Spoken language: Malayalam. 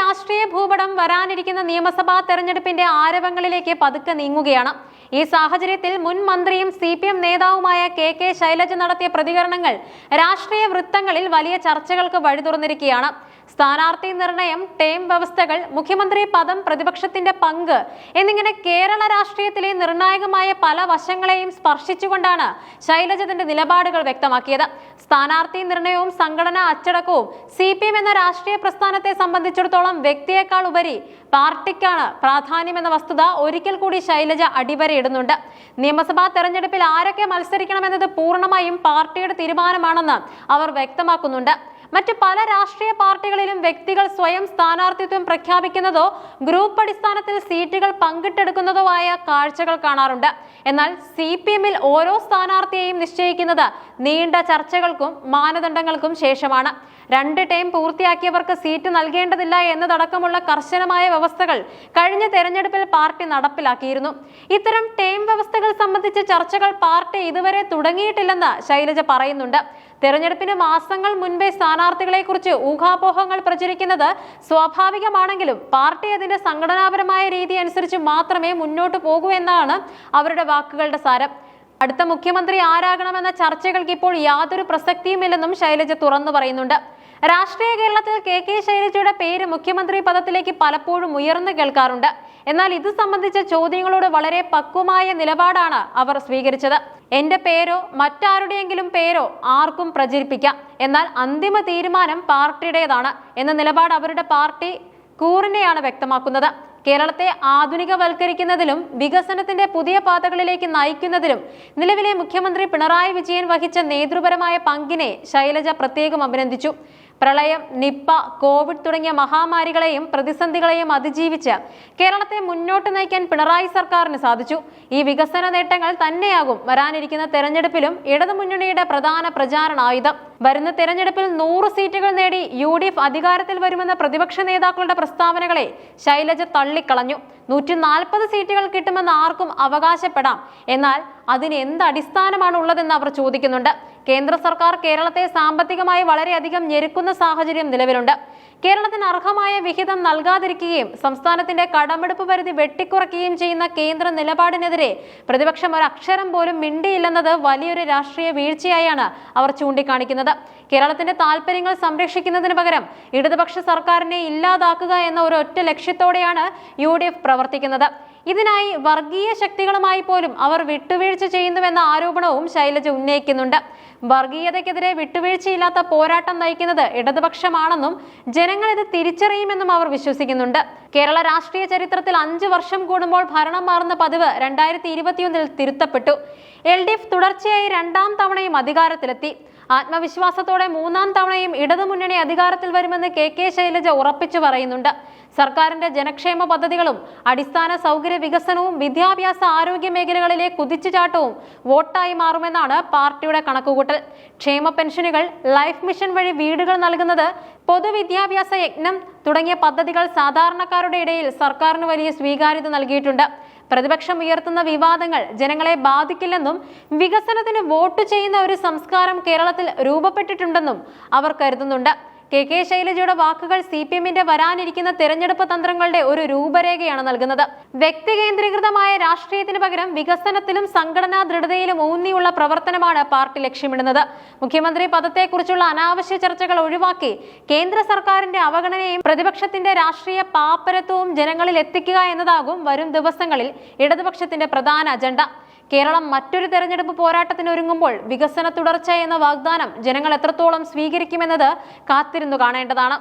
രാഷ്ട്രീയ ഭൂപടം വരാനിരിക്കുന്ന നിയമസഭാ തെരഞ്ഞെടുപ്പിന്റെ ആരവങ്ങളിലേക്ക് പതുക്കെ നീങ്ങുകയാണ്. ഈ സാഹചര്യത്തിൽ മുൻ മന്ത്രിയും സി പി എം നേതാവുമായ കെ കെ ശൈലജ നടത്തിയ പ്രതികരണങ്ങൾ രാഷ്ട്രീയ വൃത്തങ്ങളിൽ വലിയ ചർച്ചകൾക്ക് വഴി തുറന്നിരിക്കുകയാണ് സ്ഥാനാർത്ഥി നിർണയം ടേം വ്യവസ്ഥകൾ മുഖ്യമന്ത്രി പദം പ്രതിപക്ഷത്തിന്റെ പങ്ക് എന്നിങ്ങനെ കേരള രാഷ്ട്രീയത്തിലെ നിർണായകമായ പല വശങ്ങളെയും സ്പർശിച്ചുകൊണ്ടാണ് ശൈലജ തന്റെ നിലപാടുകൾ വ്യക്തമാക്കിയത്. സ്ഥാനാർത്ഥി നിർണയവും സംഘടനാ അച്ചടക്കവും സി എന്ന രാഷ്ട്രീയ പ്രസ്ഥാനത്തെ സംബന്ധിച്ചിടത്തോളം വ്യക്തിയേക്കാൾ ഉപരി പാർട്ടിക്കാണ് പ്രാധാന്യമെന്ന വസ്തുത ഒരിക്കൽ കൂടി ശൈലജ അടിവരയിടുന്നുണ്ട്. നിയമസഭാ തെരഞ്ഞെടുപ്പിൽ ആരൊക്കെ മത്സരിക്കണമെന്നത് പൂർണമായും പാർട്ടിയുടെ തീരുമാനമാണെന്ന് അവർ വ്യക്തമാക്കുന്നുണ്ട്. മറ്റ് പല രാഷ്ട്രീയ പാർട്ടികളിലും വ്യക്തികൾ സ്വയം സ്ഥാനാർത്ഥിത്വം പ്രഖ്യാപിക്കുന്നതോ ഗ്രൂപ്പ് അടിസ്ഥാനത്തിൽ സീറ്റുകൾ പങ്കിട്ടെടുക്കുന്നതോ ആയ കാഴ്ചകൾ കാണാറുണ്ട്. എന്നാൽ സി പി എമ്മിൽ ഓരോ സ്ഥാനാർത്ഥിയെയും നിശ്ചയിക്കുന്നത് നീണ്ട ചർച്ചകൾക്കും മാനദണ്ഡങ്ങൾക്കും ശേഷമാണ്. രണ്ട് ടൈം പൂർത്തിയാക്കിയവർക്ക് സീറ്റ് നൽകേണ്ടതില്ല എന്നതടക്കമുള്ള കർശനമായ വ്യവസ്ഥകൾ കഴിഞ്ഞ തെരഞ്ഞെടുപ്പിൽ പാർട്ടി നടപ്പിലാക്കിയിരുന്നു. ഇത്തരം ടൈം വ്യവസ്ഥകൾ സംബന്ധിച്ച ചർച്ചകൾ പാർട്ടി ഇതുവരെ തുടങ്ങിയിട്ടില്ലെന്ന് ശൈലജ പറയുന്നുണ്ട്. തെരഞ്ഞെടുപ്പിന് മാസങ്ങൾ മുൻപേ സ്ഥാനാർത്ഥികളെ കുറിച്ച് ഊഹാപോഹങ്ങൾ പ്രചരിക്കുന്നത് സ്വാഭാവികമാണെങ്കിലും പാർട്ടി അതിന്റെ സംഘടനാപരമായ രീതി അനുസരിച്ച് മാത്രമേ മുന്നോട്ട് പോകൂ എന്നാണ് അവരുടെ വാക്കുകളുടെ സാരം. അടുത്ത മുഖ്യമന്ത്രി ആരാകണമെന്ന ചർച്ചകൾക്ക് ഇപ്പോൾ യാതൊരു പ്രസക്തിയുമില്ലെന്നും ശൈലജ തുറന്നു പറയുന്നുണ്ട്. രാഷ്ട്രീയ കേരളത്തിൽ കെ കെ ശൈലജയുടെ പേര് മുഖ്യമന്ത്രി പദത്തിലേക്ക് പലപ്പോഴും ഉയർന്നു കേൾക്കാറുണ്ട്. എന്നാൽ ഇത് സംബന്ധിച്ച ചോദ്യങ്ങളോട് വളരെ പക്വമായ നിലപാടാണ് അവർ സ്വീകരിച്ചത്. എന്റെ പേരോ മറ്റാരുടെയെങ്കിലും പേരോ ആർക്കും പ്രചരിപ്പിക്കാം. എന്നാൽ അന്തിമ തീരുമാനം പാർട്ടിയുടേതാണ് എന്ന നിലപാട് അവരുടെ പാർട്ടി കൂറിനെയാണ് വ്യക്തമാക്കുന്നത്. കേരളത്തെ ആധുനികവൽക്കരിക്കുന്നതിലും വികസനത്തിന്റെ പുതിയ പാതകളിലേക്ക് നയിക്കുന്നതിലും നിലവിലെ മുഖ്യമന്ത്രി പിണറായി വിജയൻ വഹിച്ച നേതൃപരമായ പങ്കിനെ ശൈലജ പ്രത്യേകം അഭിനന്ദിച്ചു. പ്രളയം നിപ്പ കോവിഡ് തുടങ്ങിയ മഹാമാരികളെയും പ്രതിസന്ധികളെയും അതിജീവിച്ച് കേരളത്തെ മുന്നോട്ട് നയിക്കാൻ പിണറായി സർക്കാരിന് സാധിച്ചു. ഈ വികസന നേട്ടങ്ങൾ തന്നെയാകും വരാനിരിക്കുന്ന തെരഞ്ഞെടുപ്പിലും ഇടതുമുന്നണിയുടെ പ്രധാന പ്രചാരണായുധം വരുന്ന തെരഞ്ഞെടുപ്പിൽ നൂറ് സീറ്റുകൾ നേടി യു ഡി എഫ് അധികാരത്തിൽ വരുമെന്ന പ്രതിപക്ഷ നേതാക്കളുടെ പ്രസ്താവനകളെ ശൈലജ തള്ളിക്കളഞ്ഞു. നൂറ്റി നാൽപ്പത് സീറ്റുകൾ കിട്ടുമെന്ന് ആർക്കും അവകാശപ്പെടാം. എന്നാൽ അതിന് എന്ത് അടിസ്ഥാനമാണ് ഉള്ളതെന്ന് അവർ ചോദിക്കുന്നുണ്ട്. കേന്ദ്ര സർക്കാർ കേരളത്തെ സാമ്പത്തികമായി വളരെയധികം ഞെരുക്കുന്ന സാഹചര്യം നിലവിലുണ്ട്. കേരളത്തിന് അർഹമായ വിഹിതം നൽകാതിരിക്കുകയും സംസ്ഥാനത്തിന്റെ കടമെടുപ്പ് പരിധി വെട്ടിക്കുറയ്ക്കുകയും ചെയ്യുന്ന കേന്ദ്ര നിലപാടിനെതിരെ പ്രതിപക്ഷം ഒരു അക്ഷരം പോലും മിണ്ടിയില്ലെന്നത് വലിയൊരു രാഷ്ട്രീയ വീഴ്ചയായാണ് അവർ ചൂണ്ടിക്കാണിക്കുന്നത്. കേരളത്തിന്റെ താൽപര്യങ്ങൾ സംരക്ഷിക്കുന്നതിന് പകരം ഇടതുപക്ഷ സർക്കാരിനെ ഇല്ലാതാക്കുക എന്ന ഒരു ഒറ്റ ലക്ഷ്യത്തോടെയാണ് യു പ്രവർത്തിക്കുന്നത്. ഇതിനായി വർഗീയ ശക്തികളുമായി പോലും അവർ വിട്ടുവീഴ്ച ചെയ്യുന്നുവെന്ന ആരോപണവും ശൈലജ ഉന്നയിക്കുന്നുണ്ട്. വർഗീയതയ്ക്കെതിരെ വിട്ടുവീഴ്ചയില്ലാത്ത പോരാട്ടം നയിക്കുന്നത് ഇടതുപക്ഷമാണെന്നും ജനങ്ങൾ ഇത് തിരിച്ചറിയുമെന്നും അവർ വിശ്വസിക്കുന്നുണ്ട്. കേരള രാഷ്ട്രീയ ചരിത്രത്തിൽ അഞ്ചു വർഷം കൂടുമ്പോൾ ഭരണം മാറുന്ന പതിവ് രണ്ടായിരത്തി ഇരുപത്തിയൊന്നിൽ തിരുത്തപ്പെട്ടു. എൽ ഡി എഫ് തുടർച്ചയായി രണ്ടാം തവണയും അധികാരത്തിലെത്തി. ആത്മവിശ്വാസത്തോടെ മൂന്നാം തവണയും ഇടതുമുന്നണി അധികാരത്തിൽ വരുമെന്ന് കെ കെ ശൈലജ ഉറപ്പിച്ചു പറയുന്നുണ്ട്. സർക്കാരിന്റെ ജനക്ഷേമ പദ്ധതികളും അടിസ്ഥാന സൗകര്യ വികസനവും വിദ്യാഭ്യാസ ആരോഗ്യ മേഖലകളിലെ കുതിച്ചുചാട്ടവും വോട്ടായി മാറുമെന്നാണ് പാർട്ടിയുടെ കണക്കുകൂട്ടൽ. ക്ഷേമ പെൻഷനുകൾ ലൈഫ് മിഷൻ വഴി വീടുകൾ നൽകുന്നത് പൊതുവിദ്യാഭ്യാസ യജ്ഞം തുടങ്ങിയ പദ്ധതികൾ സാധാരണക്കാരുടെ ഇടയിൽ സർക്കാരിന് വലിയ സ്വീകാര്യത നൽകിയിട്ടുണ്ട്. പ്രതിപക്ഷം ഉയർത്തുന്ന വിവാദങ്ങൾ ജനങ്ങളെ ബാധിക്കില്ലെന്നും വികസനത്തിന് വോട്ട് ചെയ്യുന്ന ഒരു സംസ്കാരം കേരളത്തിൽ രൂപപ്പെട്ടിട്ടുണ്ടെന്നും അവർ കരുതുന്നുണ്ട്. കെ കെ ശൈലജയുടെ വാക്കുകൾ സി പി എമ്മിന്റെ വരാനിരിക്കുന്ന തെരഞ്ഞെടുപ്പ് തന്ത്രങ്ങളുടെ ഒരു രൂപരേഖയാണ് നൽകുന്നത്. വ്യക്തി കേന്ദ്രീകൃതമായ രാഷ്ട്രീയത്തിന് പകരം വികസനത്തിലും സംഘടനാ ദൃഢതയിലും ഊന്നിയുള്ള പ്രവർത്തനമാണ് പാർട്ടി ലക്ഷ്യമിടുന്നത്. മുഖ്യമന്ത്രി പദത്തെക്കുറിച്ചുള്ള അനാവശ്യ ചർച്ചകൾ ഒഴിവാക്കി കേന്ദ്ര സർക്കാരിന്റെ അവഗണനയും പ്രതിപക്ഷത്തിന്റെ രാഷ്ട്രീയ പാപ്പരത്വവും ജനങ്ങളിൽ എത്തിക്കുക എന്നതാകും വരും ദിവസങ്ങളിൽ ഇടതുപക്ഷത്തിന്റെ പ്രധാന അജണ്ട. കേരളം മറ്റൊരു തെരഞ്ഞെടുപ്പ് പോരാട്ടത്തിന് ഒരുങ്ങുമ്പോൾ വികസന തുടർച്ച എന്ന വാഗ്ദാനം ജനങ്ങൾ എത്രത്തോളം സ്വീകരിക്കുമെന്നത് കാത്തിരുന്നു കാണേണ്ടതാണ്.